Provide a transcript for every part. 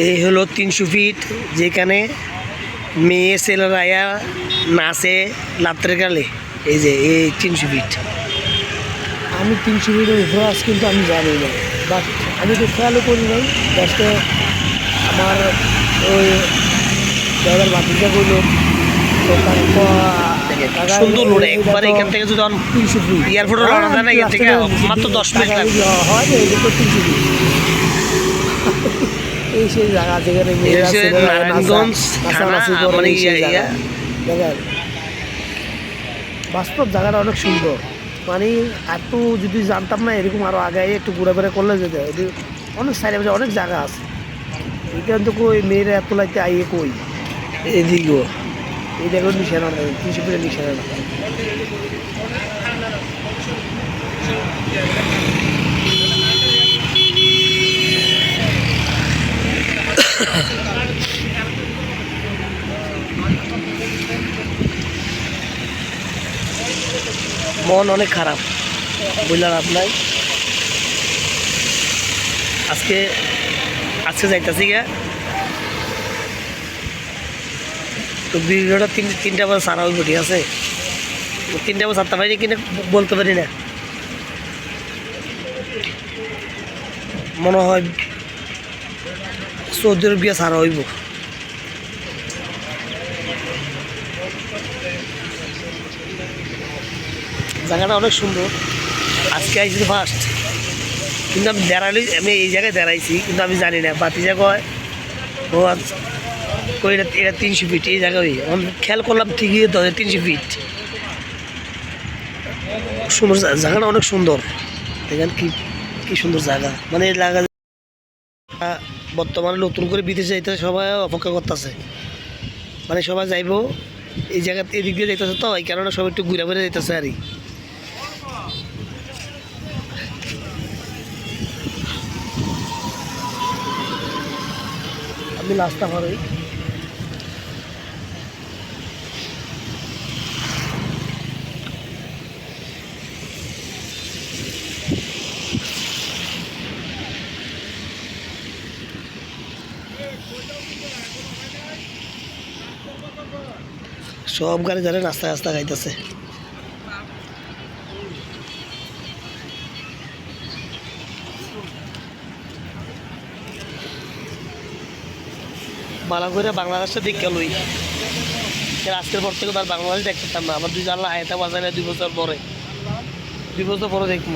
এই হলো তিনশো ফিট যেখানে মেয়ে ছেলেরা আয়া নাচে রাত্রের কালে। এই যে এই তিনশো ফিট আমি তিনশো মিটার ইতিহাস কিন্তু আমি জানি না। বাট আমি তো খেয়ালও করি নাই। জাস্ট আমার ওই ড্রাইভার বাতিলটা করল। তো সুন্দর রোড একবার এখান থেকে যদি এয়ারপোর্টে রওনা এখান থেকে মাত্র 10 মিনিট লাগবে। হয় তিনশো ফিট এই সেই জায়গা যেখানে নারায়ণগঞ্জ করে, মানে। দেখেন বাস্তব জায়গাটা অনেক সুন্দর। মানে এত যদি জানতাম না এরকম আরও আগে একটু ঘোরাফেরা করলে যেতে অনেক সাইডে অনেক জায়গা আছে। এটা তো কই মেয়েরা এত লাইতে আইয়ে কই? এদিকেও এই দেখো নিশানা নেই তিনশো ফিটের নিশানা। মন অনেক খারাপ, বুঝলাম আপনার। আজকে আজকে যাইতাছি গা তো ভিডিওটা তিন, তিনটা বাজে সারা হইব, ঠিক আছে? তিনটা বাজে সাতটা পারি কিনা বলতে পারি না। মনে হয় চৌধুরীর বিয়ে সারা হইব। জায়গাটা অনেক সুন্দর। আজকে আইছি ফার্স্ট কিন্তু আমি দাঁড়ালি, আমি এই জায়গায় দাঁড়াইছি, কিন্তু আমি জানি না। বাতি জায়গায় ও এটা তিনশো ফিট এই জায়গায় আমি খেয়াল করলাম ঠিকই তো তিনশো ফিট সুন্দর জায়গাটা অনেক সুন্দর। দেখেন কি কি সুন্দর জায়গা। মানে এই জায়গা বর্তমানে নতুন করে বিদেশে যাইতে সবাই অপেক্ষা করতেছে। মানে সবাই যাইবো, এই জায়গা এদিক দিয়ে যাইতেছে তো, এই কারণে সবাই একটু ঘুরে ঘুরে যাইতেছে আর আমি লাস্টটা হরই সব গাড়ি যারা রাস্তা রাস্তা খাইতেছে বালা করে বাংলাদেশে দেখে লই। আজকের পর থেকে তো আর বাংলাদেশ দেখতে পারতাম না। আমার দুই জানলা আয়তা বাজারে দুই বছর পরে। দুই বছর পরে দেখব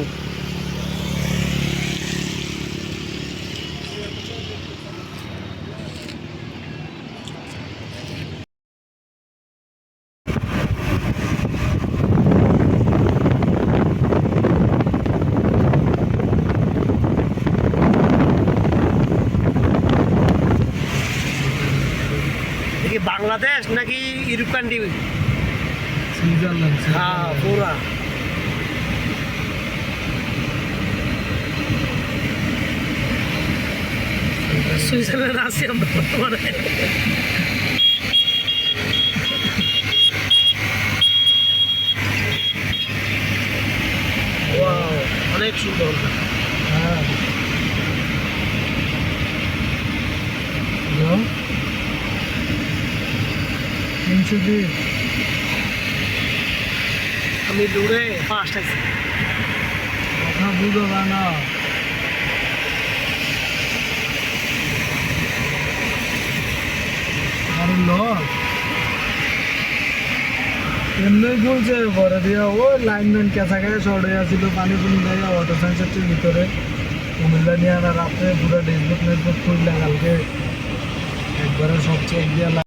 দেখি বাংলাদেশ নাকি ইউরোপ কান্ট্রি হ্যাঁ পুরা। সুইজারল্যান্ড আছি আমরা বর্তমানে অনেক সুন্দর। হ্যাঁ। আমি ফার্স্ট আছি। কথা বুঝো না আর লস এমনি বলছে পরে দিয়ে ও লাইনম্যান কেঁচা শর্ট হয়ে আসছিল পানি পুনি দেয় অটো সেন্সারটির ভিতরে। কুমিল্লা নিয়ে আনা রাত্রে পুরো ডেসবুক খুললে কালকে একবারে সব চেক দিয়ে